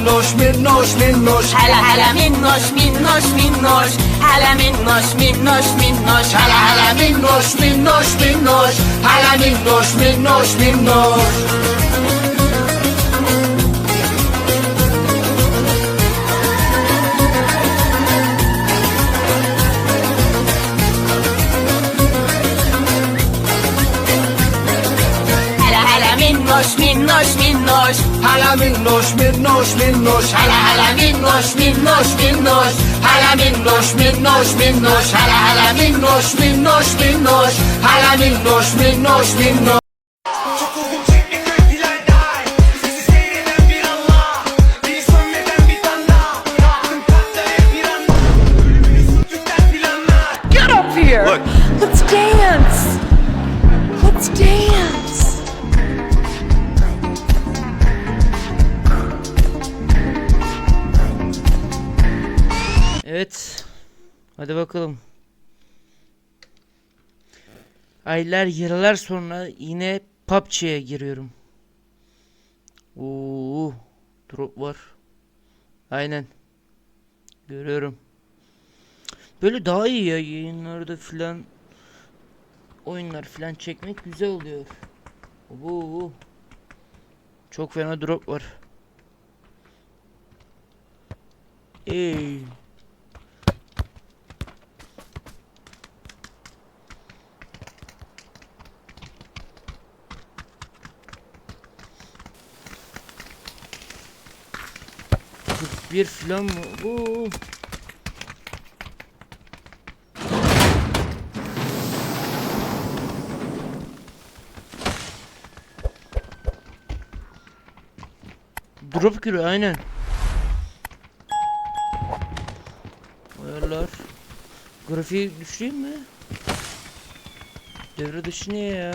منوش منوش منوش هلا هلا منوش منوش منوش هلا منوش منوش منوش هلا هلا منوش منوش منوش هلا منوش منوش منوش minnoş minnoş minnoş Hele minnoş minnoş minnoş Hele hele minnoş minnoş minnoş Hele minnoş minnoş minnoş Hele hele minnoş minnoş minnoş Hele minnoş minnoş minnoş bakalım. Aylar yıllar sonra yine PUBG'ye giriyorum. Oo, drop var. Aynen. Görüyorum. Böyle daha iyi ya yayınlarda filan oyunlar filan çekmek güzel oluyor. Oo. Çok fena drop var. Ey. Bir filan mı? Oo. Drop giriyor aynen. Ayarlar. Grafiği düşüreyim mi? Devre dışı niye ya?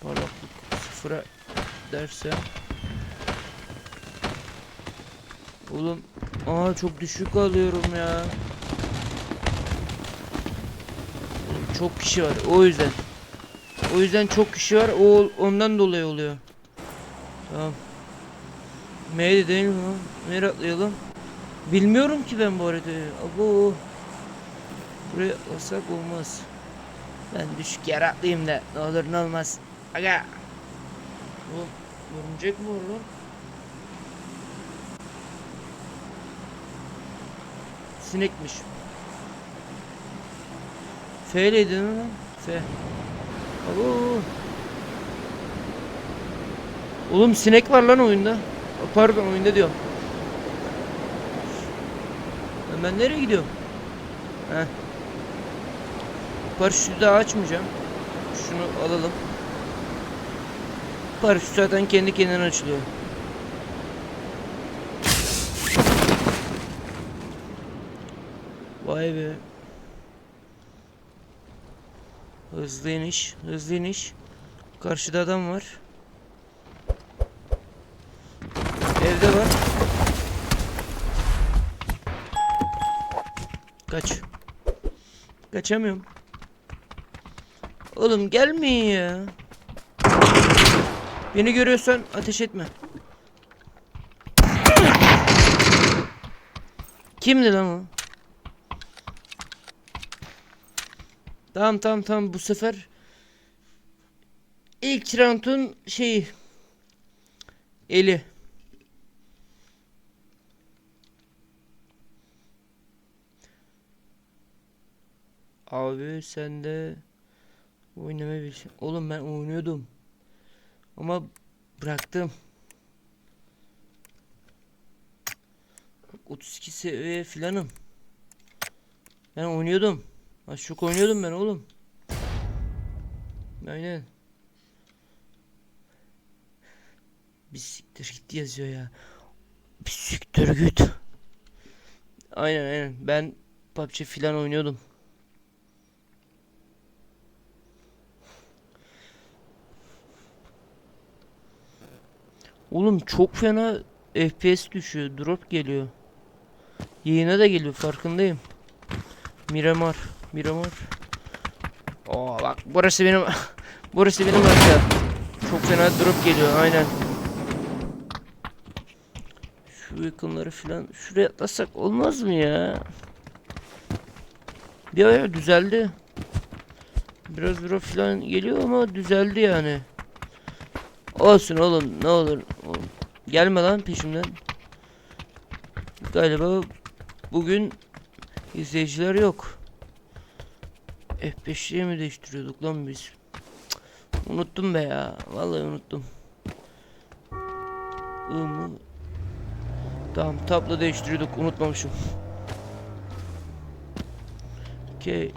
Parlaklık sıfıra dersem. Oğlum aa çok düşük alıyorum ya. Oğlum, Çok kişi var o yüzden. O yüzden çok kişi var o ondan dolayı oluyor. Tamam. M'de değil mi? Nereye atlayalım? Bilmiyorum ki ben bu haritayı. Abo. Buraya atlasak olmaz. Ben düşük yere atlayayım da ne olur ne olmaz. Aga. Bu örümcek mi var Sinekmiş. F'leydi değil mi? F. Abo. Oğlum sinek var lan oyunda. Pardon oyunda diyorum. Lan Ben nereye gidiyorum? Heh. Paraşütü daha açmayacağım. Şunu alalım. Paraşüt zaten kendi kendine açılıyor. Vay be. Hızlı iniş, hızlı iniş. Karşıda adam var. Evde var. Kaç. Kaçamıyorum. Oğlum gelmeyin ya. Beni görüyorsan ateş etme. Kimdi lan o? Tamam tamam tamam bu sefer ilk round'un şeyi eli. Abi sen de oynamayı bil. Oğlum ben oynuyordum. Ama bıraktım. 32 seviye filanım. Ben oynuyordum. Çok oynuyordum ben oğlum. Aynen. Bir siktir git yazıyor ya. Bir siktir git. Aynen aynen. Ben PUBG filan oynuyordum. Oğlum çok fena FPS düşüyor. Drop geliyor. Yayına da geliyor farkındayım. Miramar. Miramar. Oo bak burası benim burası benim harita. Çok fena drop geliyor aynen. Şu yakınları falan şuraya atlasak olmaz mı ya? Ya ya düzeldi. Biraz bura falan geliyor ama düzeldi yani. Olsun oğlum ne olur. Oğlum, Gelme lan peşimden. Galiba bugün izleyiciler yok. F5'liğe mi değiştiriyorduk lan biz? Cık, unuttum be ya. Vallahi unuttum. I mı? Tamam tablo değiştiriyorduk unutmamışım. Okey.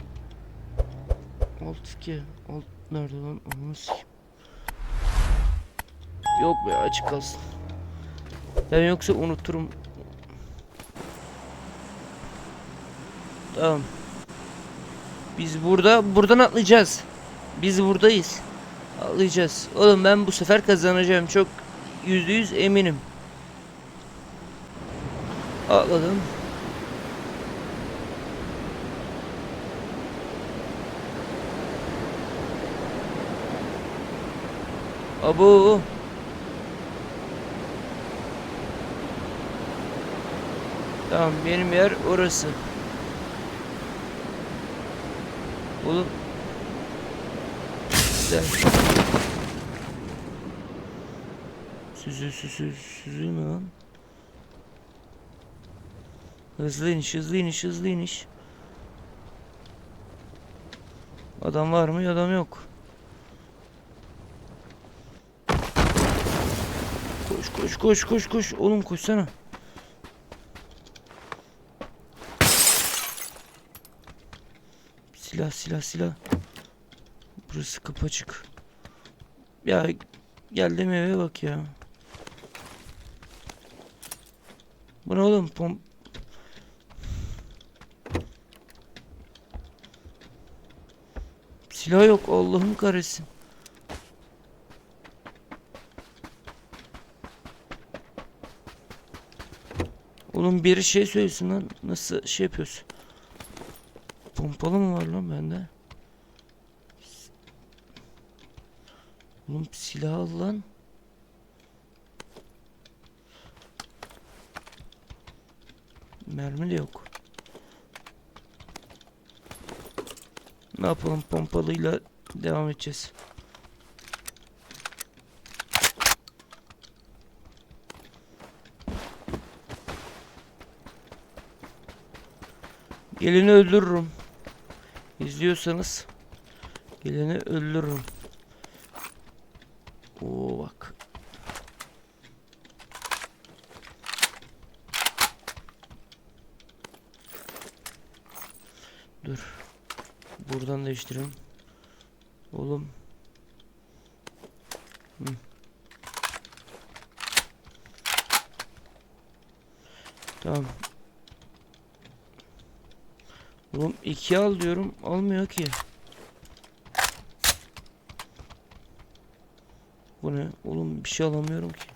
Alt 2. Alt nerede lan? Onu. Yok be açık kalsın. Ben yoksa unuturum. Tamam. Biz burada buradan atlayacağız. Biz buradayız. Atlayacağız. Oğlum ben bu sefer kazanacağım. Çok yüzde yüz eminim. Atladım. Abo. Tamam benim yer orası. Oğlum. Güzel. Süzül süzül süzülme lan. Hızlı iniş hızlı iniş hızlı iniş. Adam var mı? Adam yok. Koş koş koş koş koş. Oğlum koşsana. Silah silah silah. Burası kapı açık. Ya geldim eve bak ya. Bu ne oğlum? Pom Silah yok Allah'ım kahretsin. Oğlum biri şey söylesin lan. Nasıl şey yapıyorsun? Pompalı mı var lan bende? Oğlum silah al lan. Mermi de yok. Ne yapalım pompalıyla devam edeceğiz. Geleni öldürürüm. İzliyorsanız geleni öldürürüm. Oo bak. Dur. Buradan değiştireyim. Oğlum. Hı. Tamam. Oğlum iki al diyorum. Almıyor ki. Bu ne? Oğlum bir şey alamıyorum ki.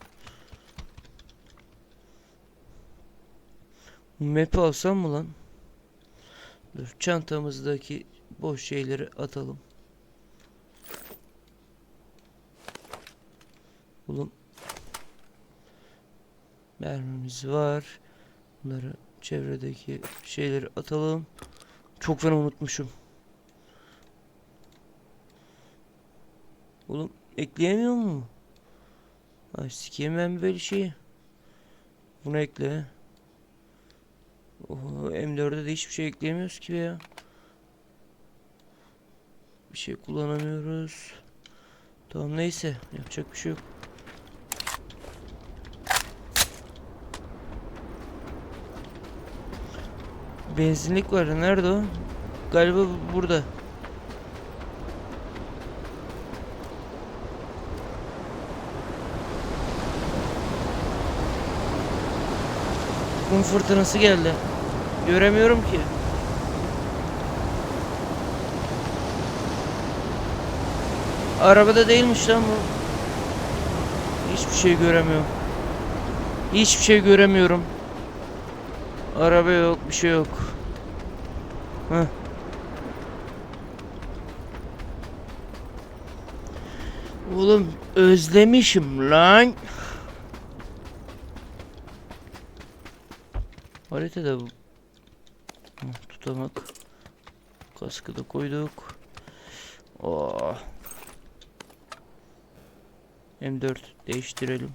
Map'i alsam mı lan? Dur çantamızdaki boş şeyleri atalım. Oğlum mermimiz var. Bunları çevredeki şeyleri atalım. Çok fena unutmuşum. Oğlum ekleyemiyor mu? Ay sikeyim ben böyle şeyi. Bunu ekle. Oho, M4'e de hiçbir şey ekleyemiyoruz ki ya. Bir şey kullanamıyoruz. Tamam neyse yapacak bir şey yok. Benzinlik var. Nerede o? Galiba bu- burada. Kum fırtınası geldi. Göremiyorum ki. Arabada değilmiş lan bu. Hiçbir şey göremiyorum. Hiçbir şey göremiyorum. Araba yok, bir şey yok. Heh. Oğlum özlemişim lan. Haritada bu. Tutamak. Kaskı da koyduk. Oh. M4 değiştirelim.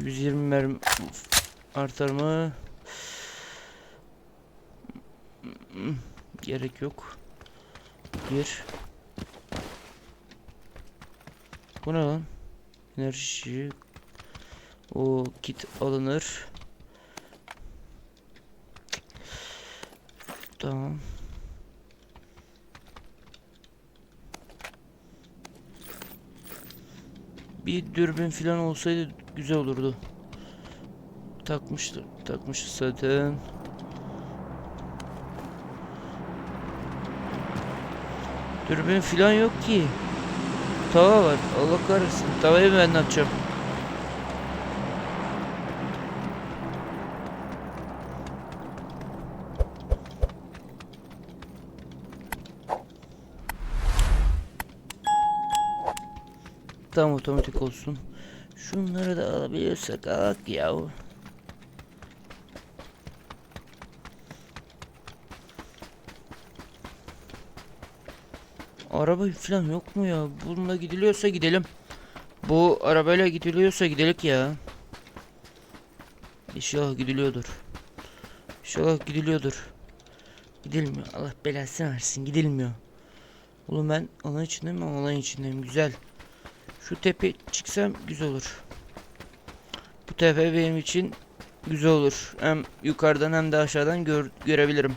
120 mermi artar mı? Gerek yok. Gir. Bu ne lan? Enerji. O kit alınır. Tamam. Bir dürbün falan olsaydı güzel olurdu. Takmıştı, takmışız zaten. Dürbün falan yok ki. Tava var. Allah kahretsin. Tavayı ben atacağım. Tam otomatik olsun. Şunları da alabilirsek alak ya. Araba falan yok mu ya? Bununla gidiliyorsa gidelim. Bu arabayla gidiliyorsa gidelim ya. İnşallah gidiliyordur. İnşallah gidiliyordur. Gidilmiyor. Allah belasını versin. Gidilmiyor. Oğlum ben alan içindeyim ama alan içindeyim. Güzel. Şu tepe çıksam güzel olur. Bu tepe benim için güzel olur. Hem yukarıdan hem de aşağıdan gör görebilirim.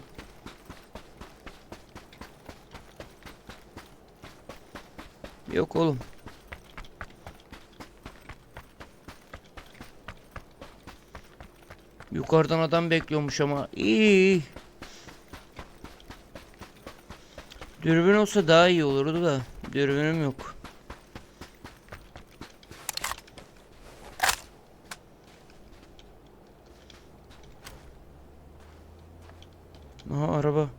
Yok oğlum. Yukarıdan adam bekliyormuş ama. İyi. Dürbün olsa daha iyi olurdu da. Dürbünüm yok. Aha araba.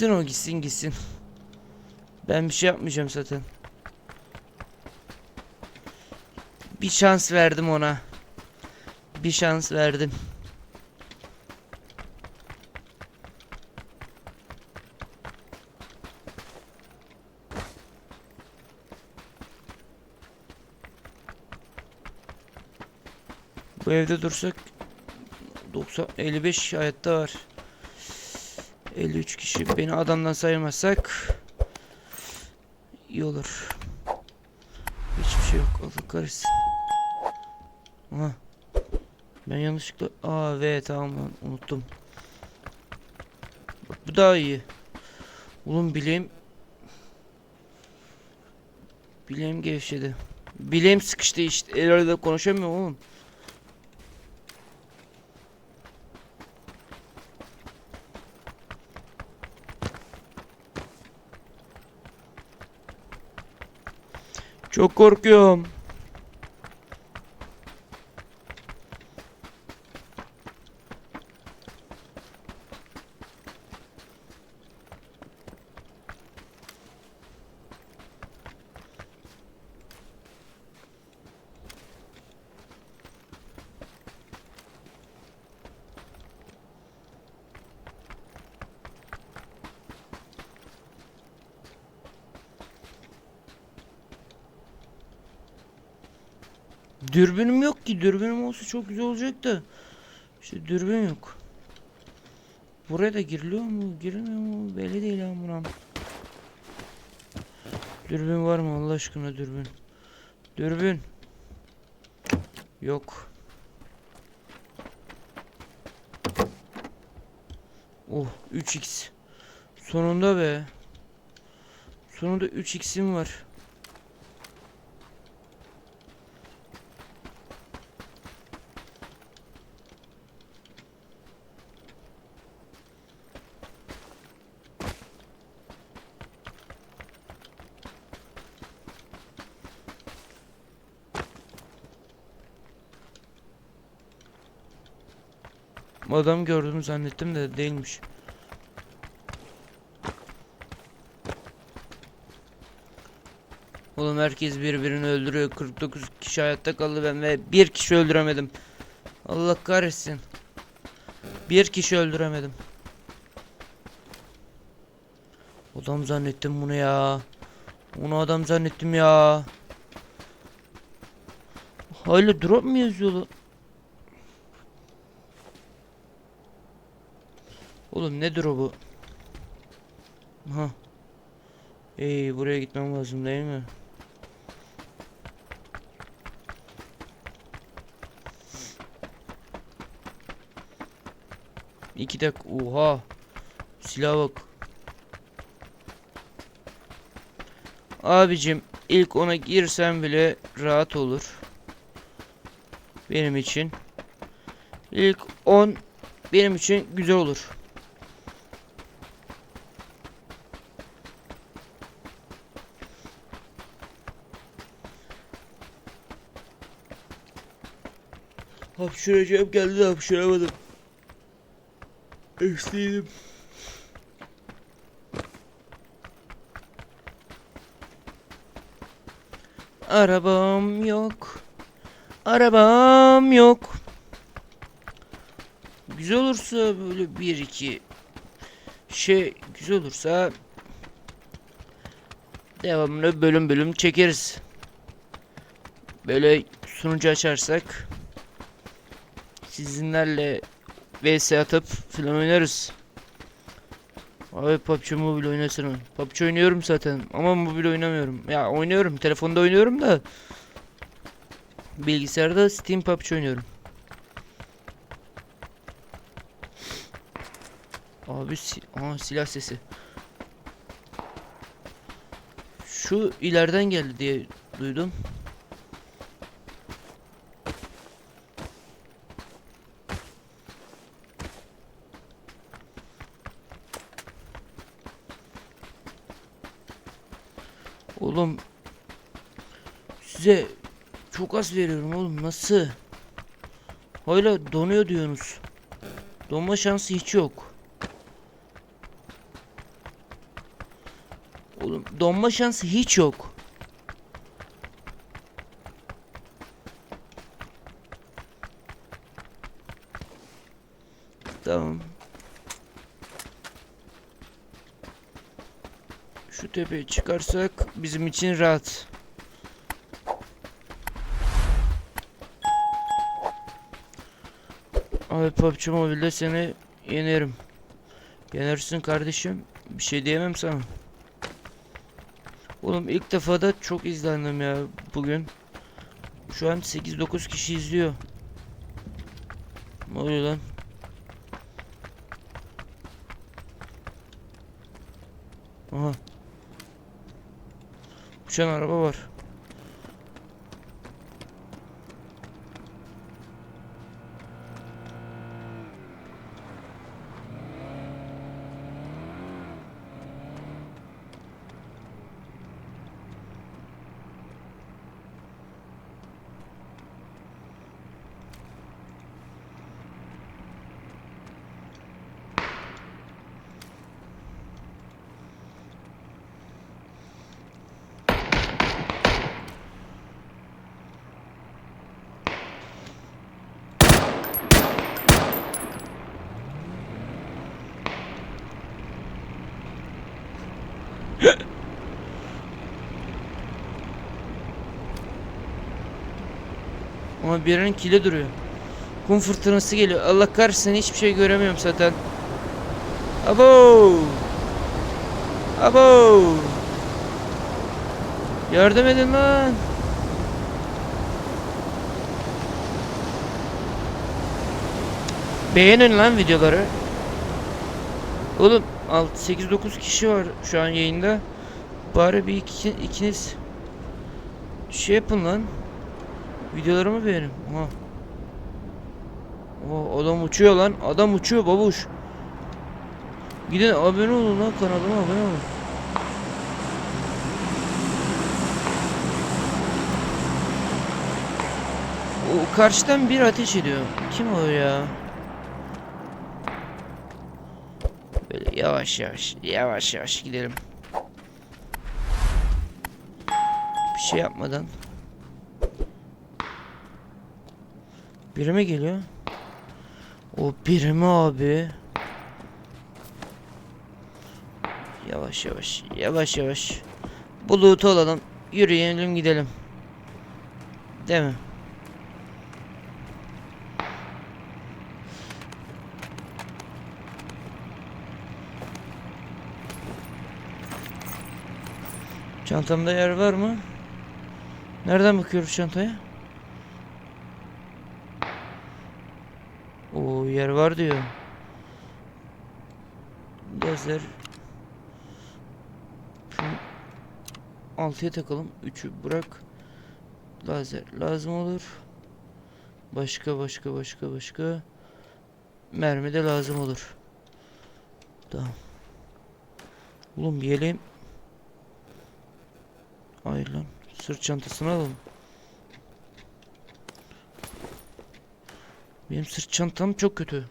Gitsin o gitsin gitsin. Ben bir şey yapmayacağım zaten. Bir şans verdim ona. Bir şans verdim. Bu evde dursak 90 55 hayatta var. 53 kişi beni adamdan saymazsak iyi olur. Hiçbir şey yok. Allah kahretsin. Aha. Ben yanlışlıkla A V tamam unuttum. Bak bu daha iyi. Oğlum bileğim Bileğim gevşedi. Bileğim sıkıştı işte. El arada konuşamıyorum oğlum. Çok korkuyorum. Dürbünüm yok ki. Dürbünüm olsa çok güzel olacak da. İşte dürbün yok. Buraya da giriliyor mu? Girilmiyor mu? Belli değil amuram. Dürbün var mı Allah aşkına dürbün? Dürbün. Yok. Oh 3x. Sonunda be. Sonunda 3x'im var. Adam gördüm zannettim de değilmiş. Oğlum herkes birbirini öldürüyor. 49 kişi hayatta kaldı ben ve bir kişi öldüremedim. Allah kahretsin. Bir kişi öldüremedim. Adam zannettim bunu ya. Onu adam zannettim ya. Hala drop mu yazıyor Oğlum ne drop'u? Ha. Ey buraya gitmem lazım değil mi? İki dakika. Oha. Silah bak. Abicim ilk ona girsem bile rahat olur. Benim için. İlk 10 benim için güzel olur. Hapşıracağım geldi hapşıramadım. Ekstiydim. Arabam yok. Arabam yok. Güzel olursa böyle bir iki şey güzel olursa devamını bölüm bölüm çekeriz. Böyle sunucu açarsak sizinlerle vs atıp filan oynarız. Abi PUBG Mobile oynasana. PUBG oynuyorum zaten ama mobil oynamıyorum. Ya oynuyorum, telefonda oynuyorum da bilgisayarda Steam PUBG oynuyorum. Abi si Aa, silah sesi. Şu ileriden geldi diye duydum. Oğlum size çok az veriyorum oğlum nasıl? Hala donuyor diyorsunuz. Donma şansı hiç yok. Oğlum donma şansı hiç yok. Tamam. Şu tepeye çıkarsak bizim için rahat. Abi PUBG Mobile'de seni yenerim. Yenersin kardeşim. Bir şey diyemem sana. Oğlum ilk defa da çok izlendim ya bugün. Şu an 8-9 kişi izliyor. Ne oluyor lan? Aha. Uçan araba var. Ama birinin kili duruyor. Kum fırtınası geliyor. Allah kahretsin hiçbir şey göremiyorum zaten. Abo! Abo! Yardım edin lan. Beğenin lan videoları. Oğlum 6 8 9 kişi var şu an yayında. Bari bir iki, ikiniz şey yapın lan. Videolarımı beğenin. Aha. O adam uçuyor lan. Adam uçuyor babuş. Gidin abone olun lan kanalıma abone olun. O karşıdan bir ateş ediyor. Kim o ya? Böyle yavaş yavaş yavaş yavaş gidelim. Bir şey yapmadan. Biri mi geliyor? O biri mi abi? Yavaş yavaş yavaş yavaş. Bu alalım. Yürüyelim gidelim. Değil mi? Çantamda yer var mı? Nereden bakıyoruz çantaya? O yer var diyor. Lazer. Şunu 6'ya takalım. 3'ü bırak. Lazer lazım olur. Başka başka başka başka. Mermi de lazım olur. Tamam. Oğlum bir yeleğim. Hayır lan. Sırt çantasını alalım. Benim sırt çantam çok kötü.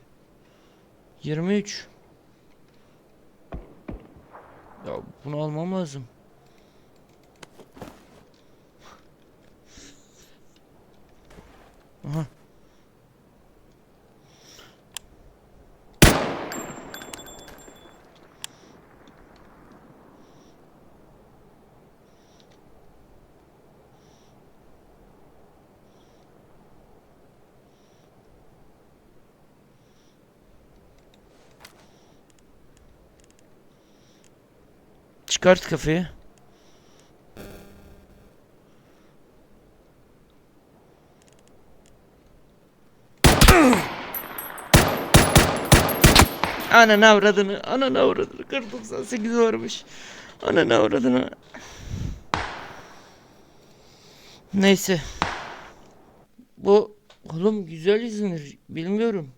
23. Ya bunu almam lazım. Aha. Çıkart kafayı. Ananı avradını, ananı avradını. Kar 98 varmış. Ananı avradını. Neyse. Bu oğlum güzel izlenir. Bilmiyorum.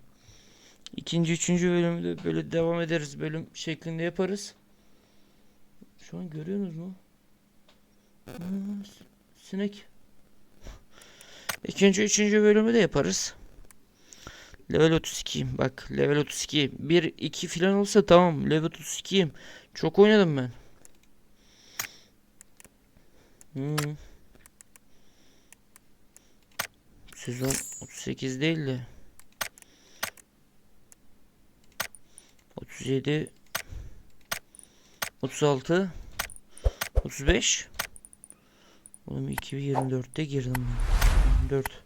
İkinci, üçüncü bölümü de böyle devam ederiz. Bölüm şeklinde yaparız. Şu an görüyorsunuz mu? Sinek. İkinci, üçüncü bölümü de yaparız. Level 32'yim. Bak level 32. 1, 2 falan olsa tamam. Level 32'yim. Çok oynadım ben. Hmm. Sezon 38 değil de. 37 36 35 Oğlum 2024'te girdim ben. 24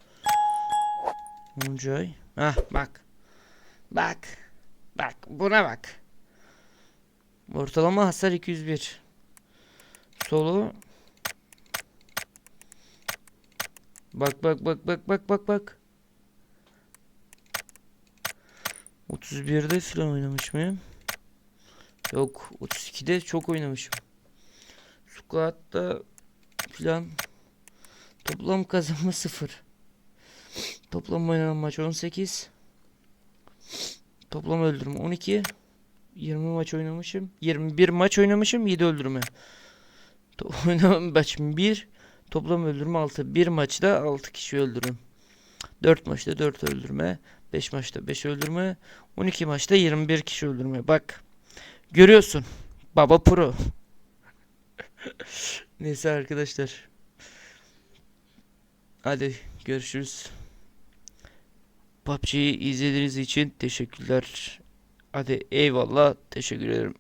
10. ay. Hah bak. Bak. Bak buna bak. Ortalama hasar 201. Solo. Bak bak bak bak bak bak bak. 31'de filan oynamış mıyım? Yok 32'de çok oynamışım. Squat'ta filan toplam kazanma 0. Toplam oynanan maç 18. Toplam öldürme 12. 20 maç oynamışım. 21 maç oynamışım 7 öldürme. Oynanan maç 1. Toplam öldürme 6. 1 maçta 6 kişi öldürüm. 4 maçta 4 öldürme. 5 maçta 5 öldürme. 12 maçta 21 kişi öldürme. Bak. Görüyorsun. Baba pro. Neyse arkadaşlar. Hadi görüşürüz. PUBG'yi izlediğiniz için teşekkürler. Hadi eyvallah. Teşekkür ederim.